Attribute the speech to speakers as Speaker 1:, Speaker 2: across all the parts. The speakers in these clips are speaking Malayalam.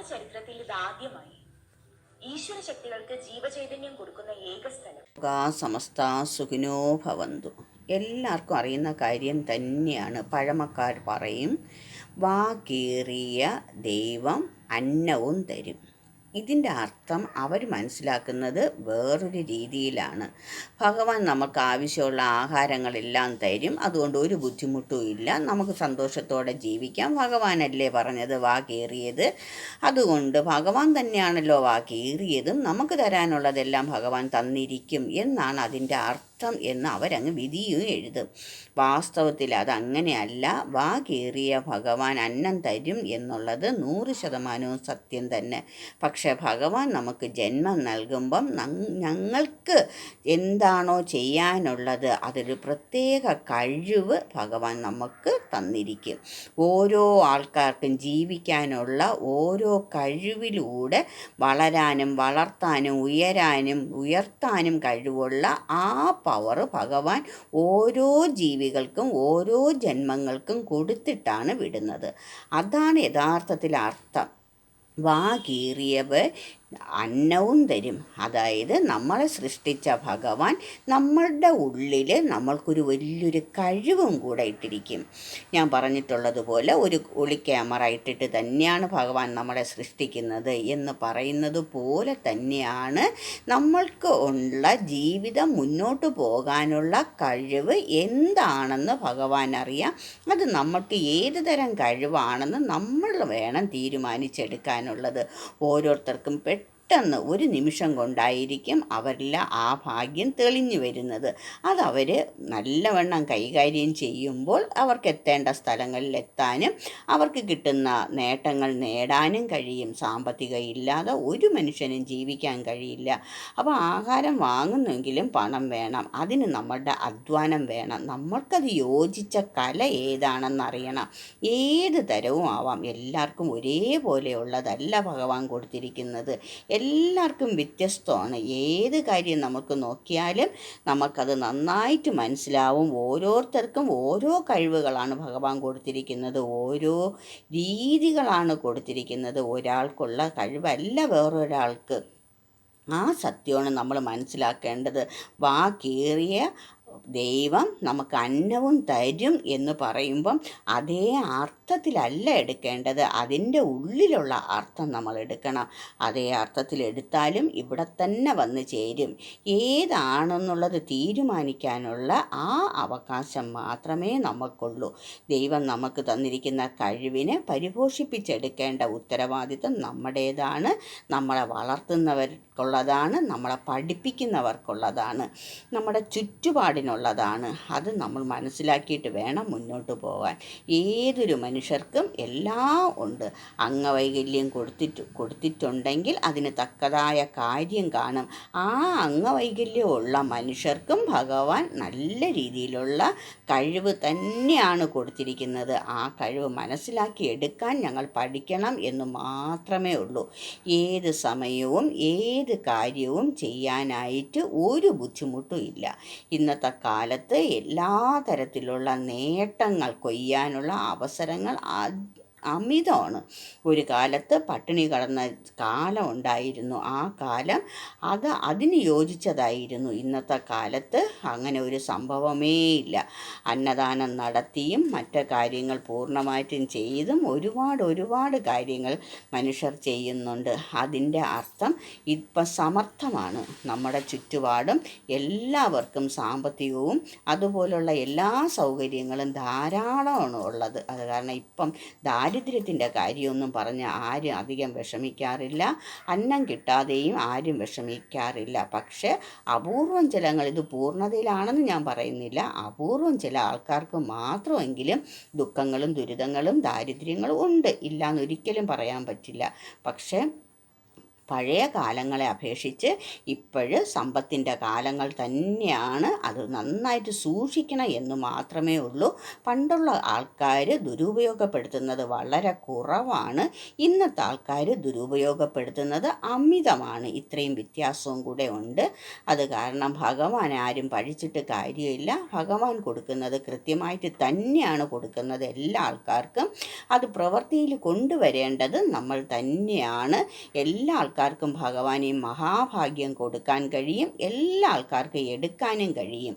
Speaker 1: ലോക ചരിത്രത്തിൽ ഇത് ഈശ്വര ശക്തികൾക്ക് ജീവചൈതന്യം കൊടുക്കുന്ന ഏക സ്ഥലം.
Speaker 2: സമസ്ത സുഖിനോ ഭവന്തു. എല്ലാവർക്കും അറിയുന്ന കാര്യം തന്നെയാണ് പഴമക്കാർ പറയും. വാകേറിയ ദൈവം അന്നവും തരും. ഇതിന്റെ അർത്ഥം അവർ മനസ്സിലാക്കുന്നത് വേറൊരു രീതിയിലാണ്. ഭഗവാൻ നമുക്ക് ആവശ്യമുള്ള ആഹാരങ്ങളെല്ലാം തരും. അതുകൊണ്ട് ഒരു ബുദ്ധിമുട്ടും ഇല്ല. നമുക്ക് സന്തോഷത്തോടെ ജീവിക്കാം. ഭഗവാനല്ലേ പറഞ്ഞത് വാക്കേറിയത് അതുകൊണ്ട് ഭഗവാൻ തന്നെയാണല്ലോ വാക്കേറിയതും നമുക്ക് തരാനുള്ളതെല്ലാം ഭഗവാൻ തന്നിരിക്കും എന്നാണ് അതിന്റെ അർത്ഥം. എന്ന് അവരങ്ങ് വിധിയും എഴുതും. വാസ്തവത്തിൽ അതങ്ങനെയല്ല വാ കീറിയ ഭഗവാൻ അന്നം തരും എന്നുള്ളത് നൂറ് ശതമാനവും സത്യം തന്നെ. പക്ഷേ ഭഗവാൻ നമുക്ക് ജന്മം നൽകുമ്പം ഞങ്ങൾക്ക് എന്താണോ ചെയ്യാനുള്ളത് അതൊരു പ്രത്യേക കഴിവ് ഭഗവാൻ നമുക്ക് തന്നിരിക്കും. ഓരോ ആൾക്കാർക്കും ജീവിക്കാനുള്ള ഓരോ കഴിവിലൂടെ വളരാനും വളർത്താനും ഉയരാനും ഉയർത്താനും കഴിവുള്ള ആ പവർ ഭഗവാൻ ഓരോ ജീവികൾക്കും ഓരോ ജന്മങ്ങൾക്കും കൊടുത്തിട്ടാണ് വിടുന്നത്. അതാണ് യഥാർത്ഥത്തിൽ അർത്ഥം. വാ കീറിയവർ അന്നവും തരും. അതായത് നമ്മളെ സൃഷ്ടിച്ച ഭഗവാൻ നമ്മളുടെ ഉള്ളിൽ നമ്മൾക്കൊരു വലിയൊരു കഴിവും കൂടെ ഇട്ടിരിക്കും. ഞാൻ പറഞ്ഞിട്ടുള്ളതുപോലെ ഒരു ഒളി ക്യാമറ ഇട്ടിട്ട് തന്നെയാണ് ഭഗവാൻ നമ്മളെ സൃഷ്ടിക്കുന്നത് എന്ന് പറയുന്നത് പോലെ തന്നെയാണ് നമ്മൾക്ക് ഉള്ള ജീവിതം മുന്നോട്ട് പോകാനുള്ള കഴിവ് എന്താണെന്ന് ഭഗവാൻ അറിയാം. അത് നമ്മൾക്ക് ഏത് തരം കഴിവാണെന്ന് നമ്മൾ വേണം തീരുമാനിച്ചെടുക്കാനുള്ളത്. ഓരോരുത്തർക്കും ഒരു നിമിഷം കൊണ്ടായിരിക്കും അവരിൽ ആ ഭാഗ്യം തെളിഞ്ഞു വരുന്നത്. അതവർ നല്ലവണ്ണം കൈകാര്യം ചെയ്യുമ്പോൾ അവർക്ക് എത്തേണ്ട സ്ഥലങ്ങളിൽ എത്താനും അവർക്ക് കിട്ടുന്ന നേട്ടങ്ങൾ നേടാനും കഴിയും. സാമ്പത്തിക ഇല്ലാതെ ഒരു മനുഷ്യനും ജീവിക്കാൻ കഴിയില്ല. അപ്പോൾ ആഹാരം വാങ്ങുന്നെങ്കിലും പണം വേണം. അതിന് നമ്മളുടെ അധ്വാനം വേണം. നമ്മൾക്കത് യോജിച്ച കല ഏതാണെന്നറിയണം. ഏത് തരവും ആവാം. എല്ലാവർക്കും ഒരേപോലെയുള്ളതല്ല ഭഗവാൻ കൊടുത്തിരിക്കുന്നത്. എല്ലാവർക്കും വ്യത്യസ്തമാണ്. ഏത് കാര്യം നമുക്ക് നോക്കിയാലും നമുക്കത് നന്നായിട്ട് മനസ്സിലാവും. ഓരോരുത്തർക്കും ഓരോ കഴിവുകളാണ് ഭഗവാൻ കൊടുത്തിരിക്കുന്നത്. ഓരോ രീതികളാണ് കൊടുത്തിരിക്കുന്നത്. ഒരാൾക്കുള്ള കഴിവല്ല വേറൊരാൾക്ക്. ആ സത്യമാണ് നമ്മൾ മനസ്സിലാക്കേണ്ടത്. വാക്കേറിയ ദൈവം നമുക്ക് അന്നവും തരും എന്ന് പറയുമ്പം അതേ അർത്ഥത്തിലല്ല എടുക്കേണ്ടത്. അതിന്റെ ഉള്ളിലുള്ള അർത്ഥം നമ്മൾ എടുക്കണം. അതേ അർത്ഥത്തിൽ എടുത്താലും ഇവിടെ തന്നെ വന്ന് ചേരും. ഏതാണെന്നുള്ളത് തീരുമാനിക്കാനുള്ള ആ അവകാശം മാത്രമേ നമുക്കുള്ളൂ. ദൈവം നമുക്ക് തന്നിരിക്കുന്ന കഴിവിനെ പരിപോഷിപ്പിച്ചെടുക്കേണ്ട ഉത്തരവാദിത്തം നമ്മുടേതാണ്. നമ്മളെ വളർത്തുന്നവർക്കുള്ളതാണ്. നമ്മളെ പഠിപ്പിക്കുന്നവർക്കുള്ളതാണ്. നമ്മുടെ ചുറ്റുപാടിനുള്ളതാണ് അത് നമ്മൾ മനസ്സിലാക്കിയിട്ട് വേണം മുന്നോട്ട് പോകാൻ ഏതൊരു മനുഷ്യർക്കും എല്ലാം ഉണ്ട്. അംഗവൈകല്യം കൊടുത്തിട്ട് കൊടുത്തിട്ടുണ്ടെങ്കിൽ അതിന് തക്കതായ കാര്യം കാണും. ആ അംഗവൈകല്യമുള്ള മനുഷ്യർക്കും ഭഗവാൻ നല്ല രീതിയിലുള്ള കഴിവ് തന്നെയാണ് കൊടുത്തിരിക്കുന്നത്. ആ കഴിവ് മനസ്സിലാക്കി എടുക്കാൻ ഞങ്ങൾ പഠിക്കണം എന്ന് മാത്രമേ ഉള്ളൂ. ഏത് സമയവും ഏത് കാര്യവും ചെയ്യാനായിട്ട് ഒരു ബുദ്ധിമുട്ടും ഇല്ല. ഇന്നത്തെ കാലത്ത് എല്ലാ തരത്തിലുള്ള നേട്ടങ്ങൾ കൊയ്യാനുള്ള അവസരങ്ങൾ അമിതമാണ്. ഒരു കാലത്ത് പട്ടിണി കടന്ന കാലം ഉണ്ടായിരുന്നു. ആ കാലം അത് അതിന് യോജിച്ചതായിരുന്നു. ഇന്നത്തെ കാലത്ത് അങ്ങനെ ഒരു സംഭവമേ ഇല്ല. അന്നദാനം നടത്തിയും മറ്റ് കാര്യങ്ങൾ പൂർണമായിട്ടും ചെയ്തും ഒരുപാട് ഒരുപാട് കാര്യങ്ങൾ മനുഷ്യർ ചെയ്യുന്നുണ്ട്. അതിന്റെ അർത്ഥം ഇപ്പം സമർത്ഥമാണ്. നമ്മുടെ ചുറ്റുപാടും എല്ലാവർക്കും സാമ്പത്തികവും അതുപോലുള്ള എല്ലാ സൗകര്യങ്ങളും ധാരാളമാണ് ഉള്ളത്. അത് കാരണം ഇപ്പം ദാരിദ്ര്യത്തിന്റെ കാര്യമൊന്നും പറഞ്ഞ് ആരും അധികം വിഷമിക്കാറില്ല. അന്നം കിട്ടാതെയും ആരും വിഷമിക്കാറില്ല. പക്ഷേ അപൂർവം ചിലങ്ങൾ ഇത് പൂർണതയിലാണെന്ന് ഞാൻ പറയുന്നില്ല. അപൂർവം ചില ആൾക്കാർക്ക് മാത്രമെങ്കിലും ദുഃഖങ്ങളും ദുരിതങ്ങളും ദാരിദ്ര്യങ്ങളും ഉണ്ട്. ഇല്ല എന്നൊരിക്കലും പറയാൻ പറ്റില്ല. പക്ഷേ പഴയ കാലങ്ങളെ അപേക്ഷിച്ച് ഇപ്പോഴ് സമ്പത്തിന്റെ കാലങ്ങൾ തന്നെയാണ് അത് നന്നായിട്ട് സൂക്ഷിക്കണം എന്ന് മാത്രമേ ഉള്ളൂ. പണ്ടുള്ള ആൾക്കാർ ദുരുപയോഗപ്പെടുത്തുന്നത് വളരെ കുറവാണ്. ഇന്നത്തെ ആൾക്കാർ ദുരുപയോഗപ്പെടുത്തുന്നത് അമിതമാണ്. ഇത്രയും വ്യത്യാസവും കൂടെ ഉണ്ട്. അത് കാരണം ഭഗവാൻ ആരും പഴിച്ചിട്ട് കാര്യമില്ല. ഭഗവാൻ കൊടുക്കുന്നത് കൃത്യമായിട്ട് തന്നെയാണ് കൊടുക്കുന്നത് എല്ലാ ആൾക്കാർക്കും. അത് പ്രവൃത്തിയിൽ കൊണ്ടുവരേണ്ടത് നമ്മൾ തന്നെയാണ്. എല്ലാ ആൾക്കാർക്കും ഭഗവാനെ മഹാഭാഗ്യം കൊടുക്കാൻ കഴിയും. എല്ലാ ആൾക്കാർക്കും എടുക്കാനും കഴിയും.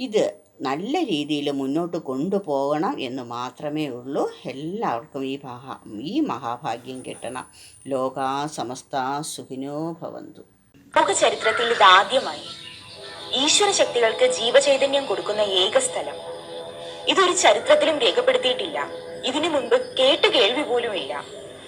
Speaker 2: ഇത് നല്ല രീതിയിൽ മുന്നോട്ട് കൊണ്ടുപോകണം എന്ന് മാത്രമേ ഉള്ളൂ. എല്ലാവർക്കും ഈ മഹാ ഈ മഹാഭാഗ്യം കിട്ടണം. ലോകാ സമസ്ത സുഖിനോ ഭവന്തു.
Speaker 1: ലോക ചരിത്രത്തിൽ ഇതാദ്യമായി ഈശ്വര ശക്തികൾക്ക് ജീവചൈതന്യം കൊടുക്കുന്ന ഏക സ്ഥലം. ഇതൊരു ചരിത്രത്തിലും രേഖപ്പെടുത്തിയിട്ടില്ല. ഇതിനു മുൻപ് കേട്ട് കേൾവി പോലുമില്ല.